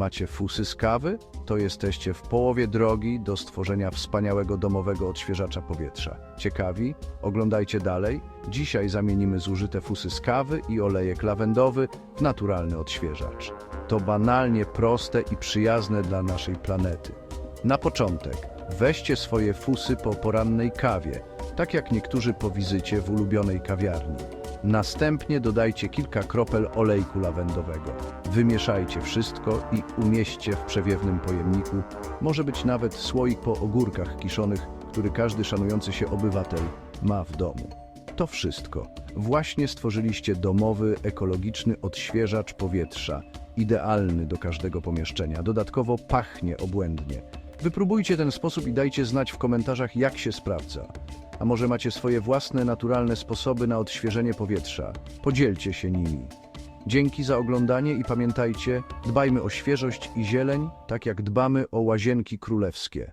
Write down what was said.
Macie fusy z kawy? To jesteście w połowie drogi do stworzenia wspaniałego domowego odświeżacza powietrza. Ciekawi? Oglądajcie dalej. Dzisiaj zamienimy zużyte fusy z kawy i olejek lawendowy w naturalny odświeżacz. To banalnie proste i przyjazne dla naszej planety. Na początek weźcie swoje fusy po porannej kawie, tak jak niektórzy po wizycie w ulubionej kawiarni. Następnie dodajcie kilka kropel olejku lawendowego. Wymieszajcie wszystko i umieśćcie w przewiewnym pojemniku. Może być nawet słoik po ogórkach kiszonych, który każdy szanujący się obywatel ma w domu. To wszystko. Właśnie stworzyliście domowy, ekologiczny odświeżacz powietrza, idealny do każdego pomieszczenia. Dodatkowo pachnie obłędnie. Wypróbujcie ten sposób i dajcie znać w komentarzach, jak się sprawdza. A może macie swoje własne, naturalne sposoby na odświeżenie powietrza? Podzielcie się nimi. Dzięki za oglądanie i pamiętajcie, dbajmy o świeżość i zieleń, tak jak dbamy o łazienki królewskie.